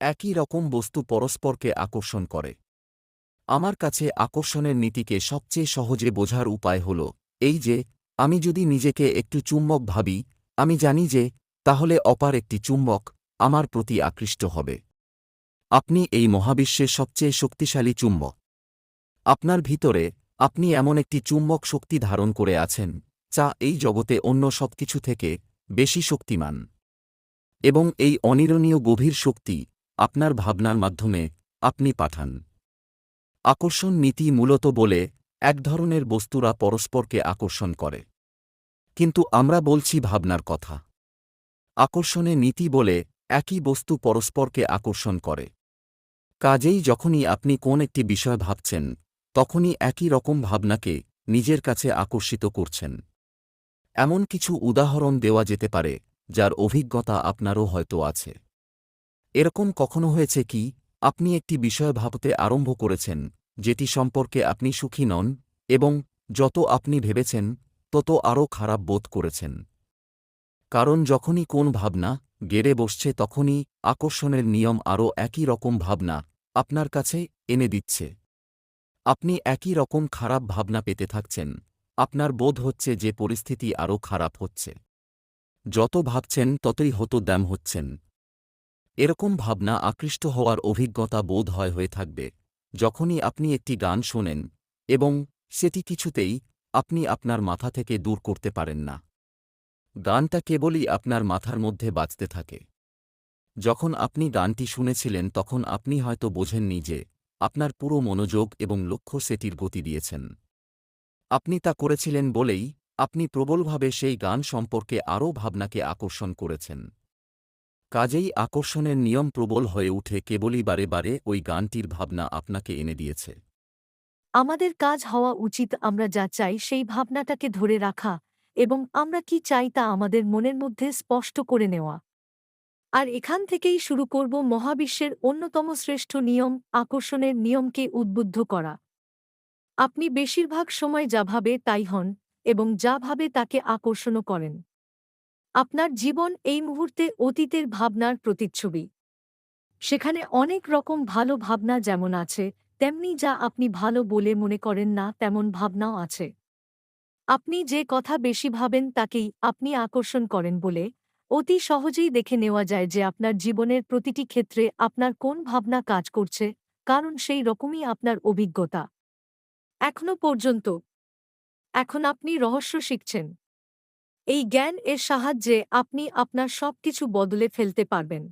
একই রকম বস্তু পরস্পরকে আকর্ষণ করে। আমার কাছে আকর্ষণের নীতিকে সবচেয়ে সহজে বোঝার উপায় হল, এই যে, আমি যদি নিজেকে একটু চুম্বক ভাবি, আমি জানি যে, তাহলে অপার একটি চুম্বক আমার প্রতি আকৃষ্ট হবে। আপনি এই মহাবিশ্বের সবচেয়ে শক্তিশালী চুম্বক। আপনার ভিতরে আপনি এমন একটি চুম্বক শক্তি ধারণ করে আছেন, যা এই জগতে অন্য সবকিছু থেকে বেশি শক্তিমান। এবং এই অনিরণীয় গভীর শক্তি আপনার ভাবনার মাধ্যমে আপনি পাঠান। আকর্ষণ নীতি মূলত বলে এক ধরনের বস্তুরা পরস্পরকে আকর্ষণ করে। কিন্তু আমরা বলছি ভাবনার কথা। আকর্ষণে নীতি বলে একই বস্তু পরস্পরকে আকর্ষণ করে। কাজেই যখনই আপনি কোন একটি বিষয় ভাবছেন, তখনই একই রকম ভাবনাকে নিজের কাছে আকর্ষিত করছেন। এমন কিছু উদাহরণ দেওয়া যেতে পারে, যার অভিজ্ঞতা আপনারও হয়তো আছে। এরকম কখনো হয়েছে কি? আপনি একটি বিষয় ভাবতে আরম্ভ করেছেন, যেটি সম্পর্কে আপনি সুখী নন, এবং যত আপনি ভেবেছেন, তত আরও খারাপ বোধ করেছেন। কারণ যখনই কোন ভাবনা গেড়ে বসছে, তখনই আকর্ষণের নিয়ম আরও একই রকম ভাবনা আপনার কাছে এনে দিচ্ছে। আপনি একই রকম খারাপ ভাবনা পেতে থাকছেন, আপনার বোধ হচ্ছে যে পরিস্থিতি আরও খারাপ হচ্ছে। যত ভাবছেন, ততই হতো দ্যাম হচ্ছেন। এরকম ভাবনা আকৃষ্ট হওয়ার অভিজ্ঞতা বোধ হয় হয়ে থাকবে। যখনই আপনি একটি গান শোনেন এবং সেটি কিছুতেই আপনি আপনার মাথা থেকে দূর করতে পারেন না। গানটা কেবলই আপনার মাথার মধ্যে বাজতে থাকে। যখন আপনি গানটি শুনেছিলেন তখন আপনি হয়তো বোঝেননি যে আপনার পুরো মনোযোগ এবং লক্ষ্য সেটির গতি দিয়েছেন। আপনি তা করেছিলেন বলেই আপনি প্রবলভাবে সেই গান সম্পর্কে আরও ভাবনাকে আকর্ষণ করেছেন। কাজেই আকর্ষণের নিয়ম প্রবল হয়ে উঠে কেবলই বারে বারে ওই গানটির ভাবনা আপনাকে এনে দিয়েছে। আমাদের কাজ হওয়া উচিত আমরা যা চাই সেই ভাবনাটাকে ধরে রাখা এবং আমরা কি চাই তা আমাদের মনের মধ্যে স্পষ্ট করে নেওয়া। আর এখান থেকেই শুরু করব মহাবিশ্বের অন্যতম শ্রেষ্ঠ নিয়ম, আকর্ষণের নিয়মকে উদ্বুদ্ধ করা। আপনি বেশিরভাগ সময় যা ভাবে তাই হন এবং যা ভাবে তাকে আকর্ষণও করেন। আপনার জীবন এই মুহূর্তে অতীতের ভাবনার প্রতিচ্ছবি। সেখানে অনেক রকম ভালো ভাবনা যেমন আছে, তেমনি যা আপনি ভালো বলে মনে করেন না তেমন ভাবনাও আছে। আপনি যে কথা বেশি ভাবেন তাকেই আপনি আকর্ষণ করেন বলে অতি সহজেই দেখে নেওয়া যায় যে আপনার জীবনের প্রতিটি ক্ষেত্রে আপনার কোন ভাবনা কাজ করছে, কারণ সেই রকমই আপনার অভিজ্ঞতা। এখনও পর্যন্ত। এখন আপনি রহস্য শিখছেন। এই জ্ঞান এর সাহায্যে আপনি আপনার সবকিছু বদলে ফেলতে পারবেন।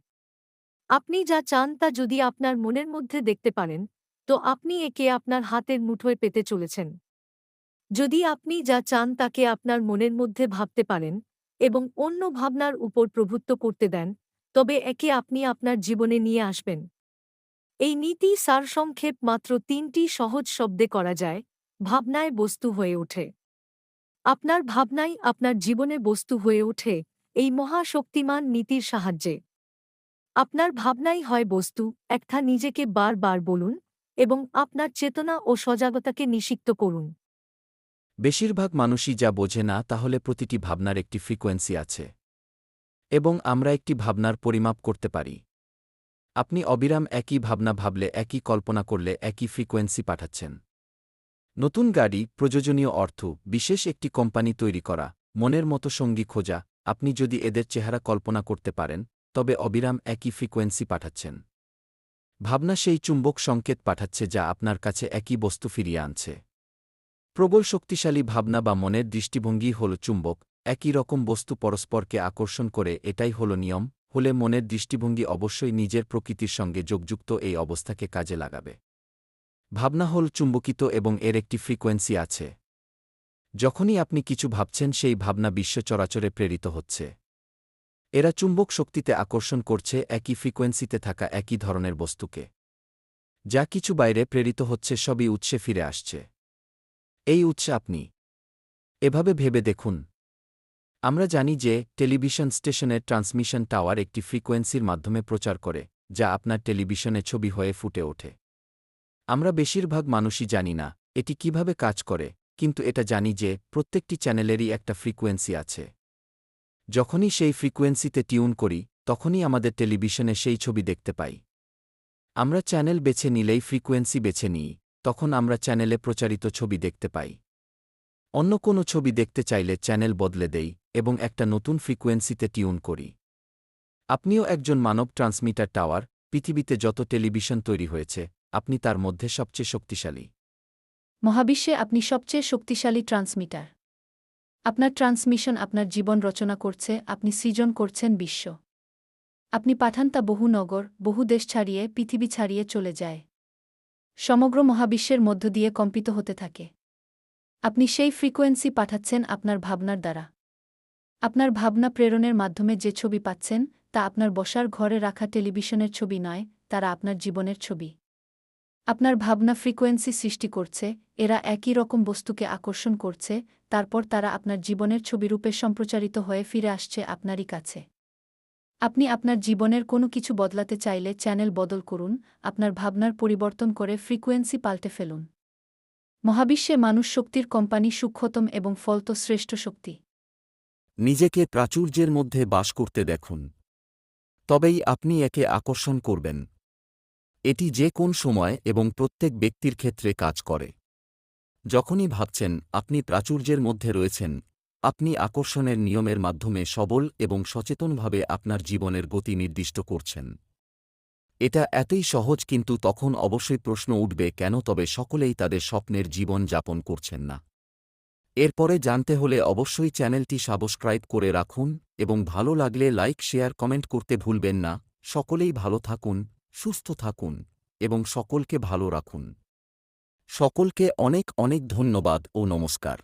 আপনি যা চান তা যদি আপনার মনের মধ্যে দেখতে পারেন, তো আপনি একে আপনার হাতের মুঠোয় পেতে চলেছেন। যদি আপনি যা চান তাকে আপনার মনের মধ্যে ভাবতে পারেন এবং অন্য ভাবনার উপর প্রভুত্ব করতে দেন, তবে একে আপনি আপনার জীবনে নিয়ে আসবেন। এই নীতি সারসংক্ষেপ মাত্র তিনটি সহজ শব্দে করা যায়, ভাবনায় বস্তু হয়ে ওঠে। আপনার ভাবনাই আপনার জীবনে বস্তু হয়ে ওঠে, এই মহাশক্তিমান নীতির সাহায্যে। আপনার ভাবনাই হয় বস্তু একটা নিজেকে বারবার বলুন এবং আপনার চেতনা ও সজাগতাকে নিষিক্ত করুন। বেশিরভাগ মানুষই যা বোঝে না, তাহলে প্রতিটি ভাবনার একটি ফ্রিকোয়েন্সি আছে। এবং আমরা একটি ভাবনার পরিমাপ করতে পারি। আপনি অবিরাম একই ভাবনা ভাবলে, একই কল্পনা করলে, একই ফ্রিকোয়েন্সি পাঠাচ্ছেন। নতুন গাড়ি, প্রয়োজনীয় অর্থ, বিশেষ একটি কোম্পানি তৈরি করা, মনের মতো সঙ্গী খোঁজা, আপনি যদি এদের চেহারা কল্পনা করতে পারেন, তবে অবিরাম একই ফ্রিকোয়েন্সি পাঠাচ্ছেন। ভাবনা সেই চুম্বক সংকেত পাঠাচ্ছে যা আপনার কাছে একই বস্তু ফিরিয়ে আনছে। প্রবল শক্তিশালী ভাবনা বা মনের দৃষ্টিভঙ্গি হল চুম্বক, একই রকম বস্তু পরস্পরকে আকর্ষণ করে, এটাই হল নিয়ম, হলে মনের দৃষ্টিভঙ্গি অবশ্যই নিজের প্রকৃতির সঙ্গে যোগযুক্ত এই অবস্থাকে কাজে লাগাবে। ভাবনা হল চুম্বকিত এবং এর একটি ফ্রিকোয়েন্সি আছে। যখনই আপনি কিছু ভাবছেন, সেই ভাবনা বিশ্ব চরাচরে প্রেরিত হচ্ছে। এরা চুম্বক শক্তিতে আকর্ষণ করছে একই ফ্রিকোয়েন্সিতে থাকা একই ধরনের বস্তুকে। যা কিছু বাইরে প্রেরিত হচ্ছে, সবই উৎসে ফিরে আসছে। এই উৎসে আপনি। এভাবে ভেবে দেখুন। আমরা জানি যে, টেলিভিশন স্টেশনের ট্রান্সমিশন টাওয়ার একটি ফ্রিকোয়েন্সির মাধ্যমে প্রচার করে, যা আপনার টেলিভিশনে ছবি হয়ে ফুটে ওঠে। আমরা বেশিরভাগ মানুষই জানি না, এটি কীভাবে কাজ করে, কিন্তু এটা জানি যে প্রত্যেকটি চ্যানেলেরই একটা ফ্রিকোয়েন্সি আছে। যখনই সেই ফ্রিকোয়েন্সিতে টিউন করি, তখনই আমাদের টেলিভিশনে সেই ছবি দেখতে পাই। আমরা চ্যানেল বেছে নিলেই ফ্রিকোয়েন্সি বেছে নিই, তখন আমরা চ্যানেলে প্রচারিত ছবি দেখতে পাই। অন্য কোনো ছবি দেখতে চাইলে চ্যানেল বদলে দেই এবং একটা নতুন ফ্রিকোয়েন্সিতে টিউন করি। আপনিও একজন মানব ট্রান্সমিটার টাওয়ার, পৃথিবীতে যত টেলিভিশন তৈরি হয়েছে আপনি তার মধ্যে সবচেয়ে শক্তিশালী। মহাবিশ্বে আপনি সবচেয়ে শক্তিশালী ট্রান্সমিটার। আপনার ট্রান্সমিশন আপনার জীবন রচনা করছে, আপনি সৃজন করছেন বিশ্ব। আপনি পাঠান তা বহু নগর, বহু দেশ ছাড়িয়ে, পৃথিবী ছাড়িয়ে চলে যায়। সমগ্র মহাবিশ্বের মধ্য দিয়ে কম্পিত হতে থাকে। আপনি সেই ফ্রিকোয়েন্সি পাঠাচ্ছেন আপনার ভাবনার দ্বারা। আপনার ভাবনা প্রেরণের মাধ্যমে যে ছবি পাচ্ছেন, তা আপনার বসার ঘরে রাখা টেলিভিশনের ছবি নয়, তারা আপনার জীবনের ছবি। আপনার ভাবনা ফ্রিকোয়েন্সি সৃষ্টি করছে, এরা একই রকম বস্তুকে আকর্ষণ করছে, তারপর তারা আপনার জীবনের ছবিরূপে সম্প্রচারিত হয়ে ফিরে আসছে আপনারই কাছে। আপনি আপনার জীবনের কোনো কিছু বদলাতে চাইলে চ্যানেল বদল করুন, আপনার ভাবনার পরিবর্তন করে ফ্রিকোয়েন্সি পাল্টে ফেলুন। মহাবিশ্বে মানুষ শক্তির কোম্পানি সূক্ষ্মতম এবং ফলত শ্রেষ্ঠ শক্তি। নিজেকে প্রাচুর্যের মধ্যে বাস করতে দেখুন। তবেই আপনি একে আকর্ষণ করবেন। এটি যে কোন সময় এবং প্রত্যেক ব্যক্তির ক্ষেত্রে কাজ করে। যখনই ভাবছেন, আপনি প্রাচুর্যের মধ্যে রয়েছেন, আপনি আকর্ষণের নিয়মের মাধ্যমে সবল এবং সচেতনভাবে আপনার জীবনের গতি নির্দিষ্ট করছেন। এটা এতই সহজ কিন্তু তখন অবশ্যই প্রশ্ন উঠবে, কেন তবে সকলেই তাদের স্বপ্নের জীবন যাপন করছেন না? এরপরে জানতে হলে অবশ্যই চ্যানেলটি সাবস্ক্রাইব করে রাখুন এবং ভালো লাগলে লাইক, শেয়ার, কমেন্ট করতে ভুলবেন না। সকলেই ভালো থাকুন। সুস্থ থাকুন এবং সকলকে ভালো রাখুন। সকলকে অনেক অনেক ধন্যবাদ ও নমস্কার।